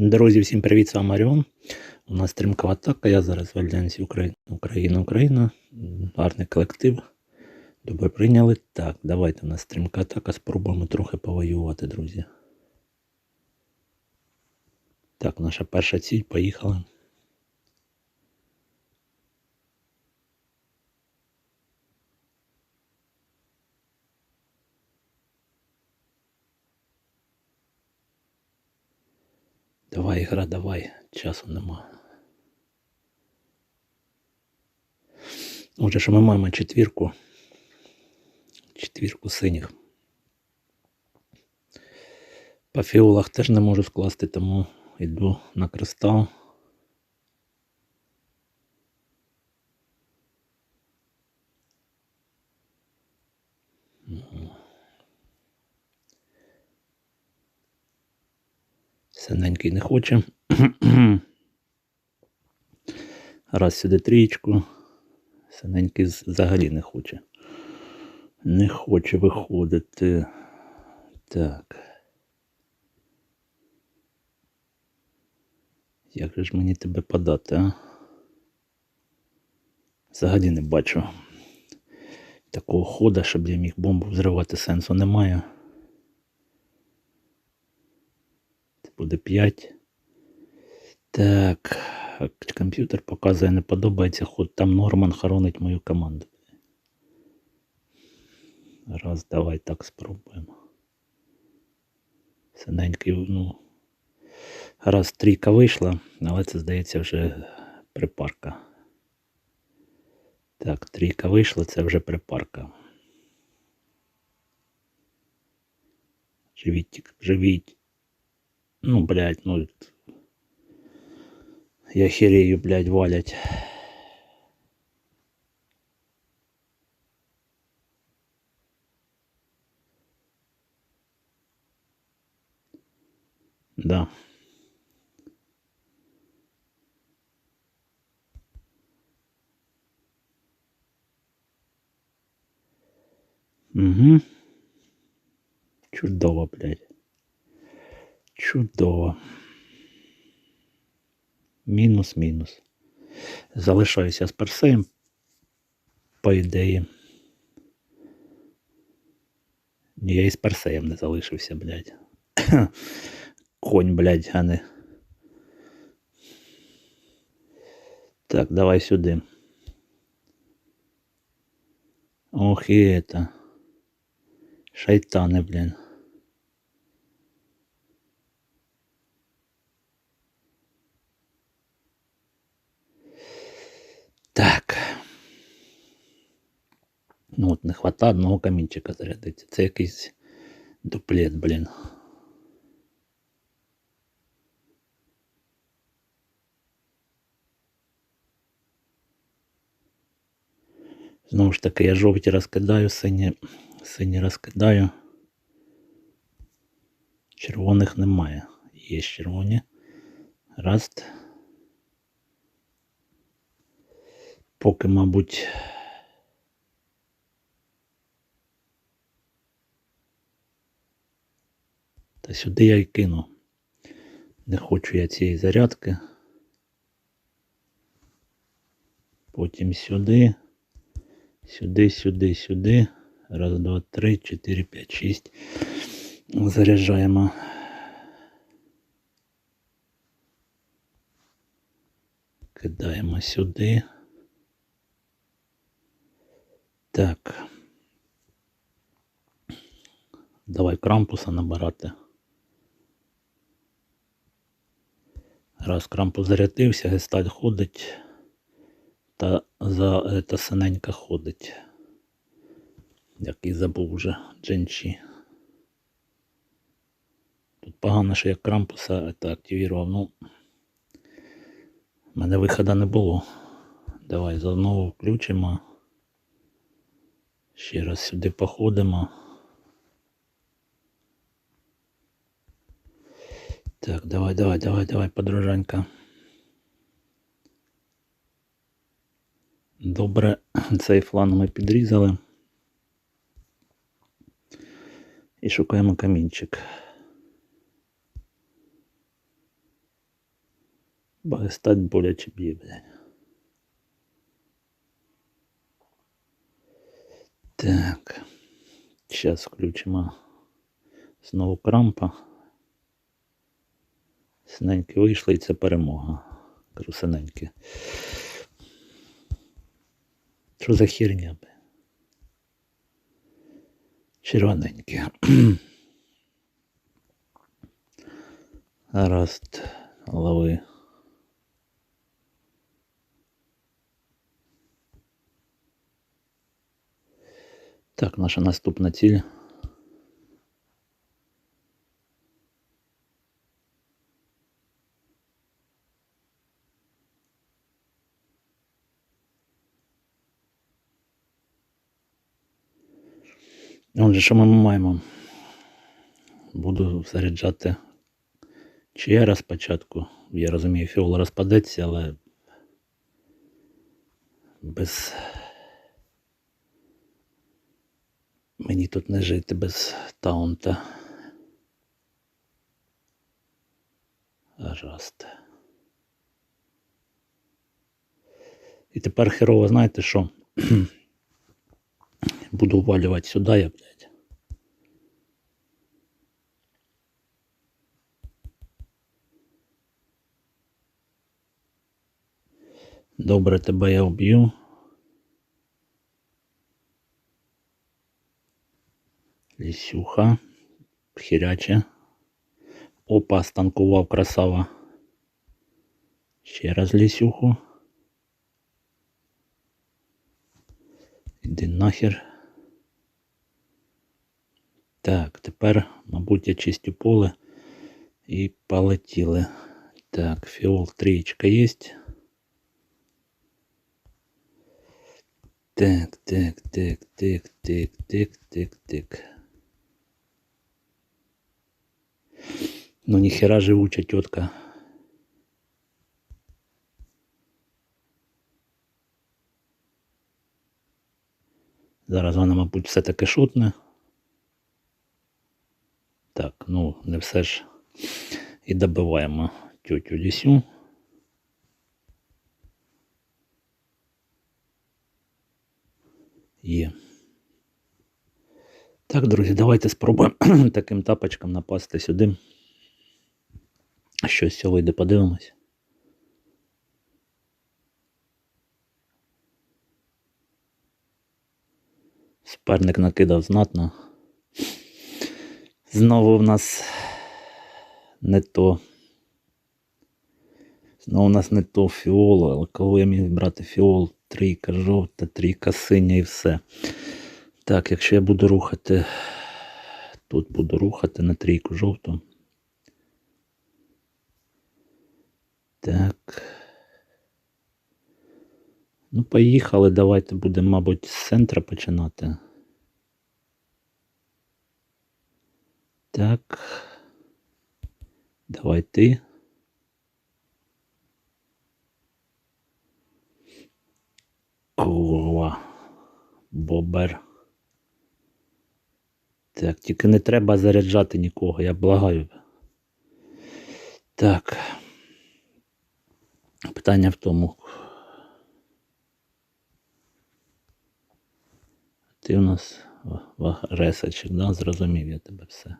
Друзі, всім привіт, з вами Маріон. У нас стрімка атака. Я зараз в Альянсі Україна, Україна, Україна. Гарний колектив. Добре прийняли. Так, давайте у нас стрімка атака. Спробуємо трохи повоювати, друзі. Так, наша перша ціль. Поїхали. Давай, гра, давай. Часу нема. Отже, що ми маємо четвірку. Четвірку синіх. По фіолах теж не можу скласти, тому йду на кристал. Синенький не хоче. Раз сюди трієчку. Синенький взагалі не хоче. Не хоче виходити. Так. Як же ж мені тебе подати, а? Взагалі не бачу. Такого хода, щоб я міг бомбу взривати, сенсу немає. Це буде 5. Так. Комп'ютер показує, не подобається ход. Там Норман хоронить мою команду. Раз, давай так спробуємо. Синенький, ну. Раз трійка вийшла, але це здається вже припарка. Так, трійка вийшла, це вже припарка. Живіть, живіть. Ну, блядь, ну. Я херею, блядь, валять. Да. Угу. Чудово, блядь. Чудово. Мінус, мінус. Залишаюся з персеєм. По ідеї. Ні, я і з персеєм не залишився, блядь. Конь, блядь, а не. Так, давай сюди. Ох і это. Шайтани, блін. Ну от не хватає одного камінчика зарядити. Це якийсь дуплет, блін. Знову ж таки, я жовті розкидаю, сині, сині розкидаю. Червоних немає. Є червоні. Раз. Поки, мабуть. Та сюди я й кину. Не хочу я цієї зарядки. Потім сюди. Сюди, сюди, сюди. Раз, два, три, чотири, п'ять, шість. Заряджаємо. Кидаємо сюди. Так. Давай крампуса набирати. Раз крампус зарядився, гесталь ходить. Та за та синенька ходить. Який забув вже дженчі. Тут погано, що я крампуса це активував. Ну, в мене виходу не було. Давай знову включимо. Ще раз сюди походимо. Так, давай, давай, давай, давай, подружанька. Добре, цей фланг ми підрізали. І шукаємо камінчик. Багестать боляче б'є, блядь. Так. Зараз включимо знову крампа. Синенькі вийшли і це перемога. Кажу синенькі. Що за херня? бля? Червоненькі. Гаразд, голови. Так, наша наступна ціль. Отже, що ми маємо? Буду заряджати раз спочатку. Я розумію, фіол розпадеться, але без. Мені тут не жити без таунта. Гаразд. І тепер херово, знаєте що? Буду ввалювати сюди, я, блядь. Добре, тебе я вб'ю. Лісюха. Хіряче. Опа, станкував красава. Ще раз лісюху. Іди нахер. Так, тепер, мабуть, я чистю поле і полетіли. Так, фіол трієчка є. Так, так, так, так, так, так, так, так. Ну ніхера живуча тітка. Зараз вона, мабуть, все-таки шутне. Так, ну, не все ж. І добиваємо тютю лісю. Є. Так, друзі, давайте спробуємо таким тапочком напасти сюди. Щось з цього вийде, подивимось. Суперник накидав знатно. Знову в нас не то. Знову у нас не то фіолу, але коли я міг брати фіол, трійка жовта, трійка синя і все. Так, якщо я буду рухати, тут буду рухати на трійку жовту. Так. Ну, поїхали, давайте будемо, мабуть, з центра починати. Так. Давай ти. Курва. Бобер. Так, тільки не треба заряджати нікого, я благаю. Так. Питання в тому. Ти нас в- в- ресачик, да? Зрозумів я тебе все.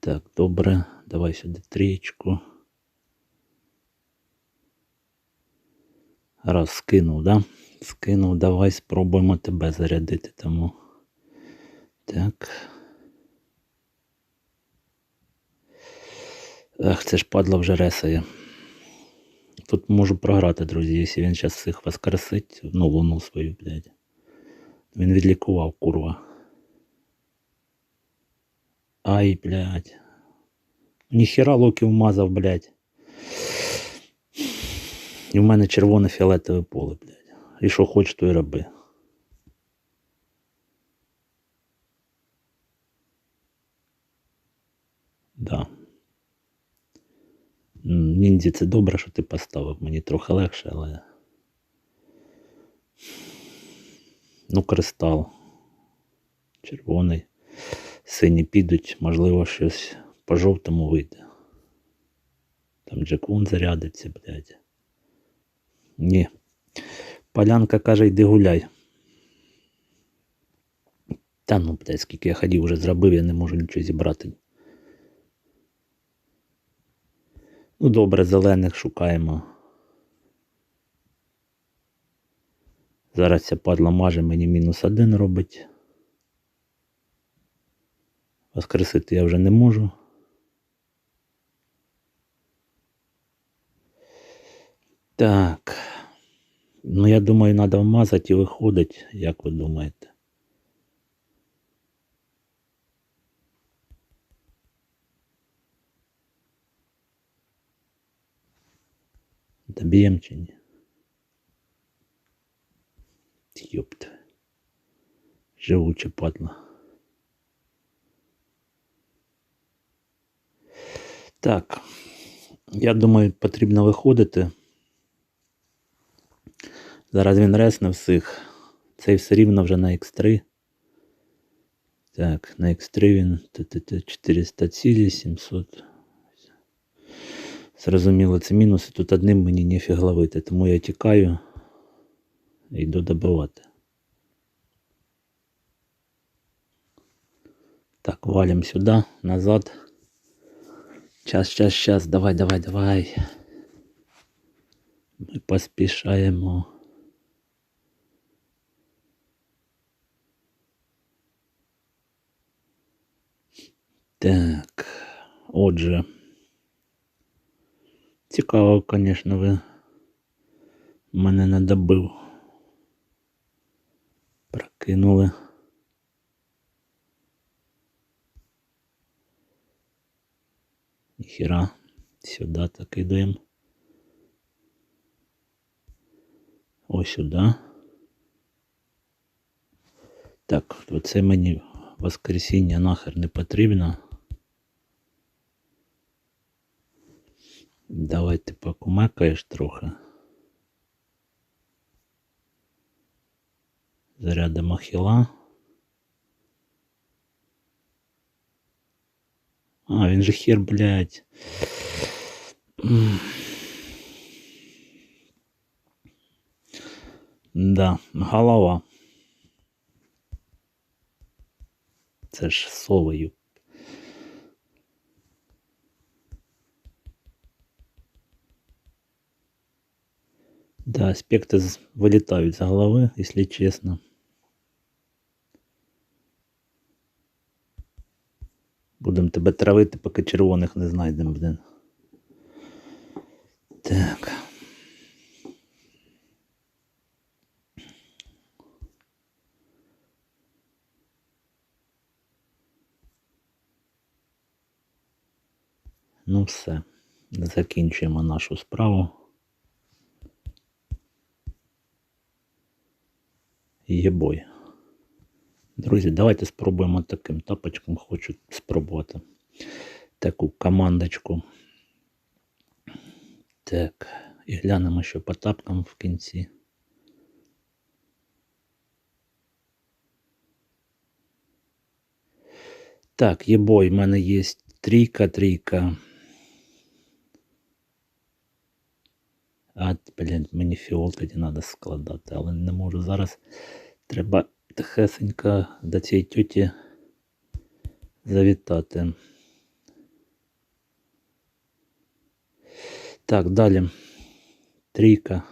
Так, добре. Давай сюди трієчку. Раз скинув, да? Скинув, давай спробуємо тебе зарядити тому. Так. Ах, це ж падла вже ресає. Тут можу програти, друзі, якщо він зараз всіх воскресить, ну, луну свою, блядь. Він відлікував, курва. Ай, блядь. Ніхера локи вмазав, блядь. І в мене червоне фіолетове поле, блядь. І що хоч, то й роби. Да. Ніндзі, це добре, що ти поставив. Мені трохи легше, але. Ну, кристал. Червоний. Сині підуть, можливо, щось по жовтому вийде. Там джекун зарядиться, блядь. Ні. Полянка каже, йди гуляй. Та ну, блядь, скільки я ходів вже зробив, я не можу нічого зібрати. Ну, добре, зелених шукаємо. Зараз ця падла маже мені мінус один робить. Воскресити я вже не можу. Так. Ну, я думаю, треба вмазати і виходить, як ви думаєте. Доб'єм чи ні? Йопт. Живуче падла. Так. Я думаю, потрібно виходити. Зараз він ресне всіх. Цей все рівно вже на X3. Так, на X3 він 400 цілі, 700. Зрозуміло, це мінуси. Тут одним мені нефіг ловити, тому я тікаю і йду добивати. Так, валим сюди, назад. Час, час, час, давай, давай, давай. Ми поспішаємо. Так, отже. Цікаво, звісно, ви мене не добив. Прокинули. Ніхіра, сюди так кидаємо. Ось сюди. Так, оце мені воскресіння нахер не потрібно. Давай ти покумекаєш трохи. Зарядимо хіла. А, він же хер, блядь. Да, голова. Це ж совою. Да, аспекти з- вилітають з голови, якщо чесно. Будемо тебе травити, поки червоних не знайдемо, блин. Так. Ну все. Закінчуємо нашу справу. Єбой. Друзі, давайте спробуємо таким тапочком. Хочу спробувати таку командочку. Так, і глянемо, що по тапкам в кінці. Так, єбой, в мене є трійка, трійка. А, блін, мені фіол тоді треба складати, але не можу зараз. Треба тихесенько до цієї тьоті завітати. Так, далі. Трійка.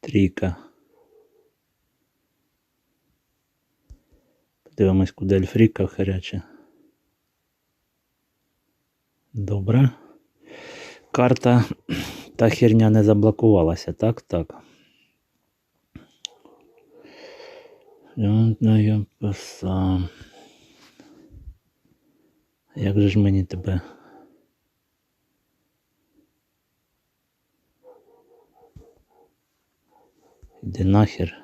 Трійка. Подивимось, куди ельфріка харяче. Добре. Карта та херня не заблокувалася, так? Так. Як же ж мені тебе? Іди нахер.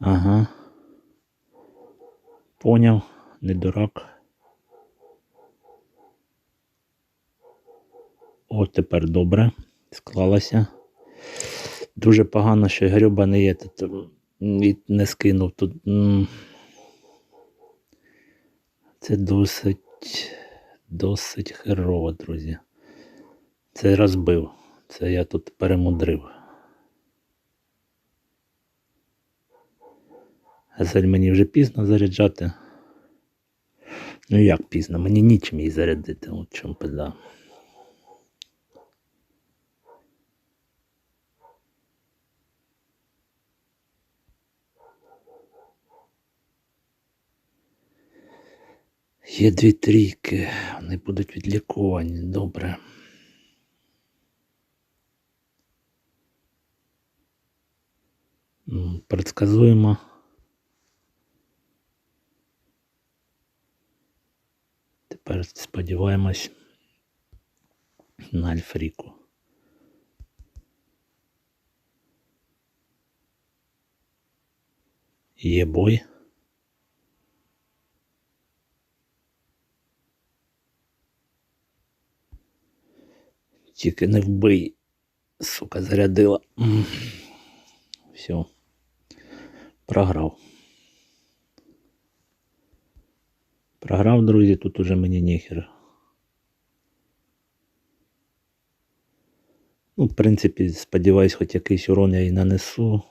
Ага. Поняв, не дурак. О, тепер добре. Склалося. Дуже погано, що грюба не є тут. не скинув тут. Це досить, досить херово, друзі. Це розбив. Це я тут перемудрив. Газель мені вже пізно заряджати. Ну як пізно? Мені нічим її зарядити. От чому педа. Є дві трійки, вони будуть відліковані, добре. Предсказуємо. Тепер сподіваємось на Альфріку. Є бой. Тільки не вбий. Сука, зарядила. Все. Програв. Програв, друзі, тут уже мені ніхер. Ну, в принципі, сподіваюсь, хоч якийсь урон я і нанесу.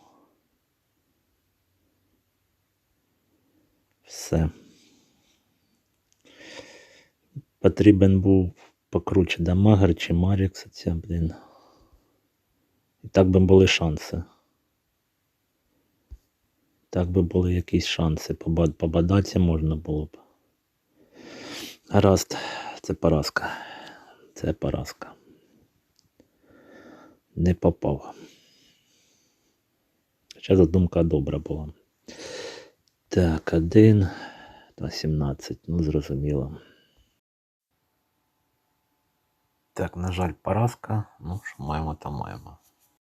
Все. Потрібен був покруче дамагер чи Марікс, ця, блін. І так би були шанси. Так би були якісь шанси. Побадатися можна було б. Гаразд, це поразка. Це поразка. Не попав. Хоча задумка добра була. Так, один, 17, ну зрозуміло. Так, на жаль, поразка. Ну, що маємо, то маємо.